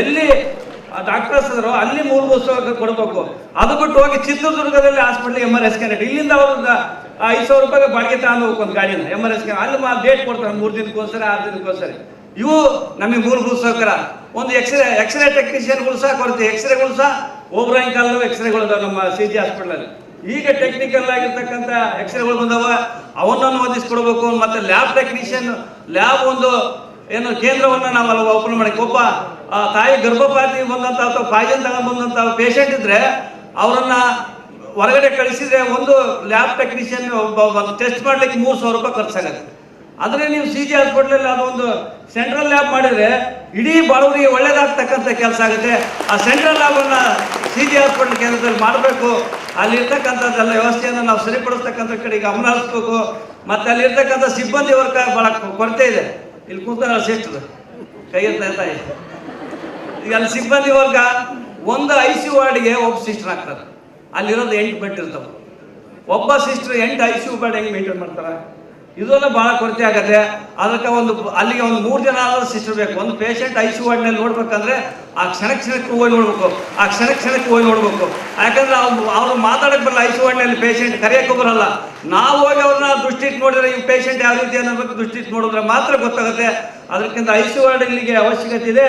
ಎಲ್ಲಿ ಡಾಕ್ಟರ್ಸ್ ಇದ್ರು ಅಲ್ಲಿ ಮೂಲಭೂತ ಸೌಲಭ್ಯ ಕೊಡಬೇಕು. ಅದು ಬಿಟ್ಟು ಹೋಗಿ ಚಿತ್ರದುರ್ಗದಲ್ಲಿ ಹಾಸ್ಪಿಟ್ಲ್ ಎಂ ಆರ್ ಎಸ್ ಕ್ಯಾನೆಟ್ ಇಲ್ಲಿಂದ ಅವ್ರದ್ದು ಐದು ಸಾವಿರ ರೂಪಾಯಿಗೆ ಬಾಡಿಗೆ ತಗೊಂಡು ಹೋಗ್ಬೇಕು ಒಂದು ಗಾಡಿನ ಎಂ ಆರ್ ಎಸ್ ಕ್ಯಾನ್ ಅಲ್ಲಿ ಮಾ ಡೇಟ್ ಕೊಡ್ತಾರೆ, ಮೂರು ದಿನಕ್ಕೋಸ್ಕರ, ಆರು ದಿನಕ್ಕೋಸ್ಕರ. ಇವು ನಮಗೆ ಮೂಲಭೂತ ಸೌಕರ್ಯ. ಒಂದು ಎಕ್ಸ್ರೇ ಎಕ್ಸ್ರೇ ಟೆಕ್ನಿಷಿಯನ್ಗಳು ಸಹ ಕೊಡ್ತೀವಿ. ಎಕ್ಸ್ರೇಗಳು ಸಹ ಓಬ್ರಾಯಿನ್ ಕಾಲದ ಎಕ್ಸ್ರೇಗಳು ಅದಾವೆ ನಮ್ಮ ಸಿ ಜಿ ಹಾಸ್ಪಿಟ್ಲಲ್ಲಿ ಈಗ ಟೆಕ್ನಿಕಲ್ ಆಗಿರ್ತಕ್ಕಂಥ ಎಕ್ಸ್ರೇಗಳು ಬಂದವ ಅವನ್ನನ್ನು ಒದಗಿಸ್ಕೊಡ್ಬೇಕು ಮತ್ತೆ ಲ್ಯಾಬ್ ಟೆಕ್ನಿಷಿಯನ್ ಲ್ಯಾಬ್ ಒಂದು ಏನು ಕೇಂದ್ರವನ್ನು ನಾವು ಅಲ್ಲಿ ಓಪನ್ ಮಾಡಿ ಒಬ್ಬ ತಾಯಿ ಗರ್ಭಪಾತಿ ಬಂದಂಥ ಅಥವಾ ಪಾಯ್ಜನ್ ತಗೊಂಡು ಬಂದಂಥ ಪೇಷಂಟ್ ಇದ್ರೆ ಅವರನ್ನ ಹೊರಗಡೆ ಕಳಿಸಿದ್ರೆ ಒಂದು ಲ್ಯಾಬ್ ಟೆಕ್ನಿಷಿಯನ್ ಟೆಸ್ಟ್ ಮಾಡ್ಲಿಕ್ಕೆ ಮೂರು ಸಾವಿರ ರೂಪಾಯಿ ಖರ್ಚಾಗತ್ತೆ. ಆದರೆ ನೀವು ಸಿ ಜಿ ಹಾಸ್ಪಿಟ್ಲಲ್ಲಿ ಅದೊಂದು ಸೆಂಟ್ರಲ್ ಲ್ಯಾಬ್ ಮಾಡಿದ್ರೆ ಇಡೀ ಬಡವರಿಗೆ ಒಳ್ಳೇದಾಗ್ತಕ್ಕಂಥ ಕೆಲಸ ಆಗುತ್ತೆ. ಆ ಸೆಂಟ್ರಲ್ ಲ್ಯಾಬನ್ನು ಸಿ ಜಿ ಹಾಸ್ಪಿಟಲ್ ಕೇಂದ್ರದಲ್ಲಿ ಮಾಡಬೇಕು. ಅಲ್ಲಿರ್ತಕ್ಕಂಥದ್ದೆಲ್ಲ ವ್ಯವಸ್ಥೆಯನ್ನು ನಾವು ಸರಿಪಡಿಸ್ತಕ್ಕಂಥ ಕಡೆಗೆ ಗಮನ ಹರಿಸ್ಬೇಕು ಮತ್ತು ಅಲ್ಲಿರ್ತಕ್ಕಂಥ ಸಿಬ್ಬಂದಿ ವರ್ಗ ಭಾಳ ಕೊರತೆ ಇದೆ. ಇಲ್ಲಿ ಕೂತಾರ ಸಿಸ್ಟರ್ ಕೈ ಎತ್ತ ಈಗ ಅಲ್ಲಿ ಸಿಬ್ಬಂದಿ ವರ್ಗ ಒಂದು ಐ ಸಿ ವಾರ್ಡ್ಗೆ ಒಬ್ಬ ಸಿಸ್ಟರ್ ಹಾಕ್ತಾರೆ ಅಲ್ಲಿರೋದು ಎಂಟು ಬೆಡ್ ಇರ್ತಾವೆ. ಒಬ್ಬ ಸಿಸ್ಟರ್ ಎಂಟು ಐ ಸಿ ಯು ಬೆಡ್ ಹೆಂಗೆ ಮೇಂಟೈನ್ ಮಾಡ್ತಾರೆ? ಇದೆಲ್ಲ ಭಾಳ ಕೊರತೆ ಆಗತ್ತೆ. ಅದಕ್ಕೆ ಒಂದು ಅಲ್ಲಿಗೆ ಒಂದು ಮೂರು ಜನ ಆದರೂ ಸಿಸ್ಟರ್ ಬೇಕು. ಒಂದು ಪೇಷಂಟ್ ಐ ಸಿ ವಾರ್ಡ್ನಲ್ಲಿ ನೋಡ್ಬೇಕಂದ್ರೆ ಆ ಕ್ಷಣ ಕ್ಷಣಕ್ಕೆ ಹೋಗಿ ನೋಡ್ಬೇಕು. ಆ ಕ್ಷಣ ಕ್ಷಣಕ್ಕೆ ಹೋಗಿ ನೋಡ್ಬೇಕು. ಯಾಕಂದ್ರೆ ಅವ್ರು ಅವ್ರು ಮಾತಾಡಕ್ಕೆ ಬರಲ್ಲ ಐ ಸಿ ವಾರ್ಡ್ನಲ್ಲಿ ಪೇಷಂಟ್ ಕರೆಯೋಕ್ಕೂ ಬರಲ್ಲ. ನಾವು ಹೋಗಿ ಅವ್ರನ್ನ ದೃಷ್ಟಿ ಇಟ್ಟು ನೋಡಿದ್ರೆ ಈ ಪೇಷಂಟ್ ಯಾವ ರೀತಿ ಅನ್ನೋದಕ್ಕೆ ದೃಷ್ಟಿ ಇಟ್ಟು ನೋಡಿದ್ರೆ ಮಾತ್ರ ಗೊತ್ತಾಗುತ್ತೆ. ಅದಕ್ಕಿಂತ ಐ ಸಿ ವಾರ್ಡ್ ಇಲ್ಲಿಗೆ ಅವಶ್ಯಕತೆ ಇದೆ.